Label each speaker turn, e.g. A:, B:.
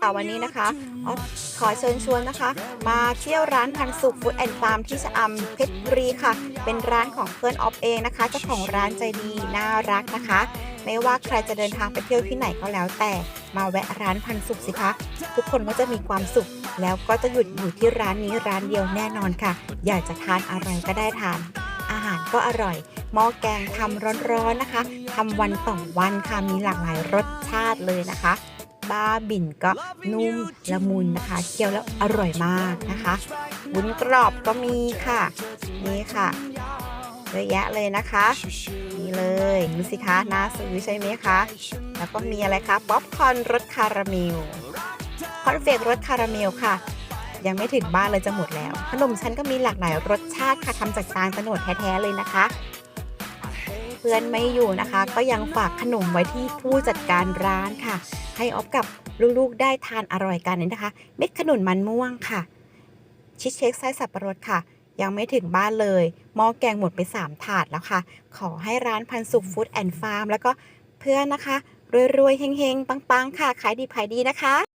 A: ค่ะวันนี้นะคะออฟขอเชิญชวนนะคะ มาเที่ยวร้านพันสุขฟู้ดแอนด์ฟาร์มที่ชะอำเพชรบุรีค่ะ เป็นร้านของเพื่อนออฟเองนะคะเจ้าของร้านใจดีน่ารักนะคะ ไม่ว่าใครจะเดินทางไปเที่ยวที่ไหนก็แล้วแต่มาแวะร้านพันสุขสิคะทุกคนก็จะมีความสุข แล้วก็จะหยุดอยู่ที่ร้านนี้ร้านเดียวแน่นอนค่ะ อยากจะทานอะไรก็ได้ทาน อาหารก็อร่อยหม้อแกงทำร้อนๆนะคะทำวันต่อวันค่ะมีหลากหลายรสชาติเลยนะคะ บ้าบิ่นก็นุ่มละมุนนะคะ เคี้ยวแล้วอร่อยมากนะคะวุ้นกรอบก็มีค่ะ นี่ค่ะเยอะแยะเลยนะคะนี่เลยดูสิคะน่าซื้อใช่ไหมคะแล้วก็มีอะไรคะป๊อปคอร์นรสคาราเมลคอนเฟกรสคาราเมลค่ะ ยังไม่ถึงบ้านเลยจะหมดแล้ว ขนมชั้นก็มีหลากหลายรสชาติค่ะทำจากตาลตะโนดแท้ๆเลยนะคะ พื่อนไม่อยู่นะคะ ก็ยังฝากขนมไว้ที่ผู้จัดการร้านค่ะ ให้ออฟกับลูกๆได้ทานอร่อยกันนี่นะคะ เม็ดขนุนมันม่วงค่ะ ชิสเค้กไส้สับปะรดค่ะ ยังไม่ถึงบ้านเลยหม้อแกงหมดไป 3 ถาดแล้วค่ะ ขอให้ร้านพันสุขฟู้ดแอนด์ฟาร์มแล้วก็เพื่อนนะคะรวยๆเฮงๆปังๆ ค่ะขายดีขายดีนะคะ